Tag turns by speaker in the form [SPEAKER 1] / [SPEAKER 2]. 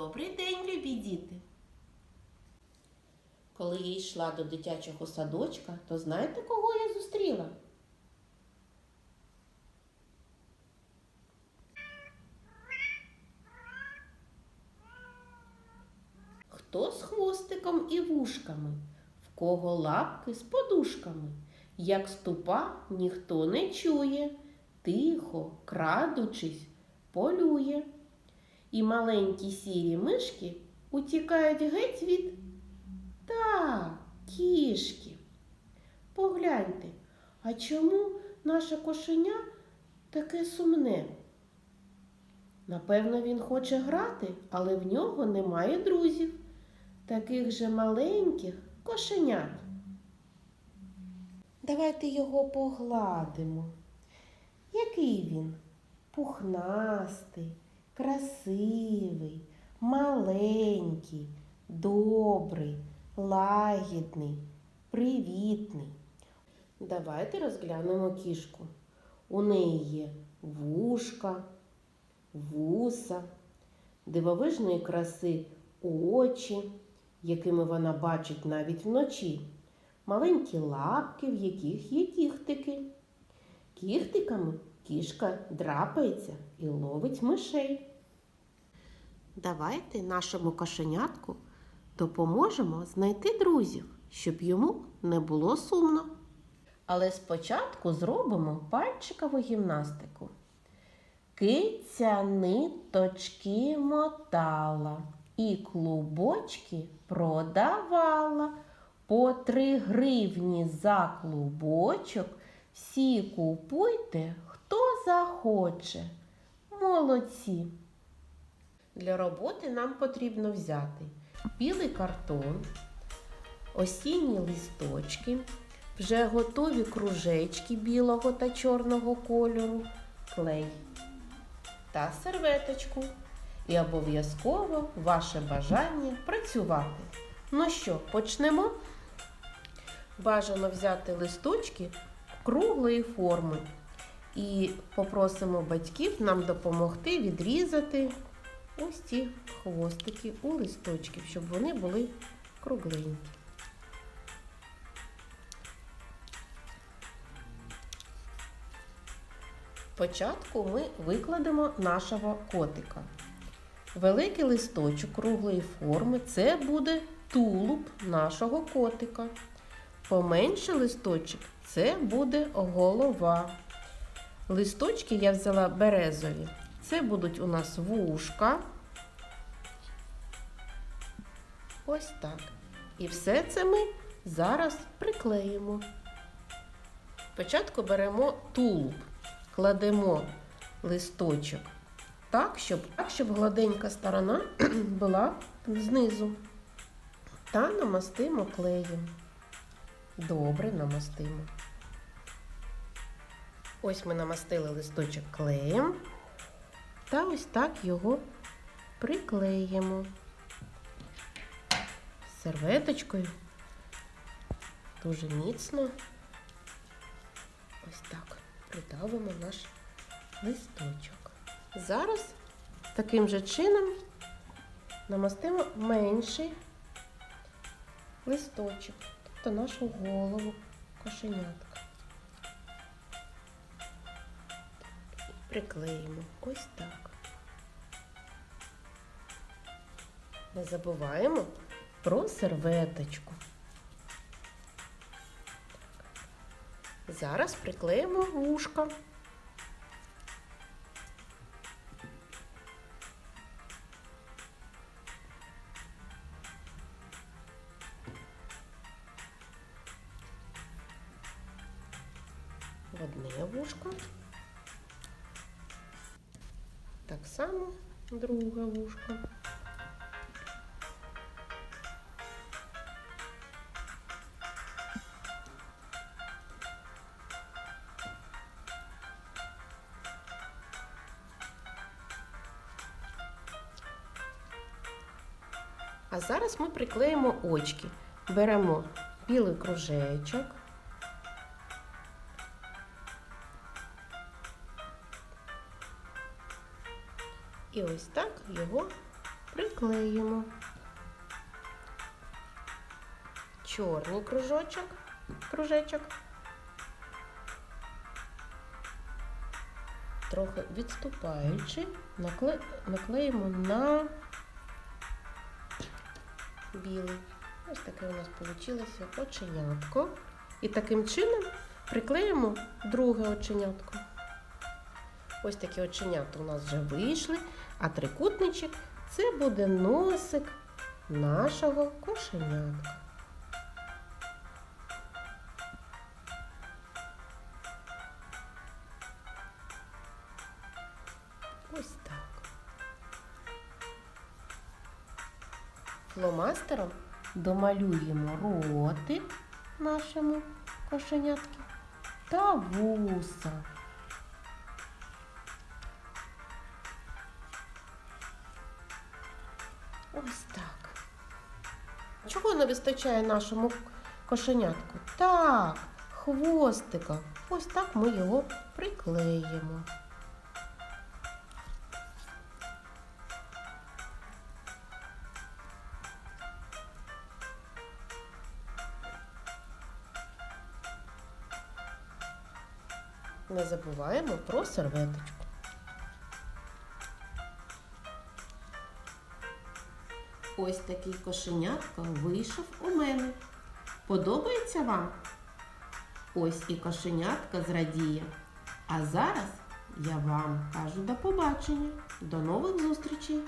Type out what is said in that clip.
[SPEAKER 1] Добрий день, любі діти! Коли я йшла до дитячого садочка, то знаєте, кого я зустріла? Хто з хвостиком і вушками, в кого лапки з подушками, як ступа ніхто не чує, тихо, крадучись, полює. І маленькі сірі мишки утікають геть від та кішки. Погляньте, а чому наше кошеня таке сумне? Напевно, він хоче грати, але в нього немає друзів, таких же маленьких кошенят. Давайте його погладимо. Який він? Пухнастий, красивий, маленький, добрий, лагідний, привітний. Давайте розглянемо кішку. У неї є вушка, вуса, дивовижної краси очі, якими вона бачить навіть вночі, маленькі лапки, в яких є кіхтики. Кіхтиками кішка драпається і ловить мишей. Давайте нашому кошенятку допоможемо знайти друзів, щоб йому не було сумно. Але спочатку зробимо пальчикову гімнастику. Киця ниточки мотала і клубочки продавала. По три гривні за клубочок всі купуйте, хто захоче. Молодці. Для роботи нам потрібно взяти білий картон, осінні листочки, вже готові кружечки білого та чорного кольору, клей та серветочку. І обов'язково ваше бажання працювати. Ну що, почнемо? Бажано взяти листочки круглої форми і попросимо батьків нам допомогти відрізати ось ці хвостики у листочків, щоб вони були кругленькі. Спочатку ми викладемо нашого котика. Великий листочок круглої форми це буде тулуб нашого котика. Поменше листочок це буде голова. Листочки я взяла березові. Це будуть у нас вушка. Ось так. І все це ми зараз приклеїмо. Спочатку беремо тулуб, кладемо листочок так, щоб, так, щоб гладенька сторона була знизу. Та намастимо клеєм. Добре намастимо. Ось ми намастили листочок клеєм. Та ось так його приклеїмо серветочкою. Дуже міцно. Ось так придавимо наш листочок. Зараз таким же чином намастимо менший листочок, тобто нашу голову кошенятка. Приклеїмо ось так. Не забуваємо про серветочку. Зараз приклеїмо вушка. одне вушко. Так само друге вушко. А зараз ми приклеїмо очки. Беремо білий кружечок. І ось так його приклеїмо. Чорний кружочок, кружечок. Трохи відступаючи, накле... наклеїмо на білий. Ось таке у нас вийшло оченятко. І таким чином приклеїмо друге оченятко. Ось такі оченята у нас вже вийшли, а трикутничок це буде носик нашого кошенятка. Ось так. Фломастером домалюємо ротик нашому кошенятки та вуса. Ось так. Чого не вистачає нашому кошенятку? Так, хвостика. Ось так ми його приклеїмо. Не забуваємо про серветочку. Ось такий кошенятка вийшов у мене. Подобається вам? Ось і кошенятка зрадіє. А зараз я вам кажу до побачення. До нових зустрічей!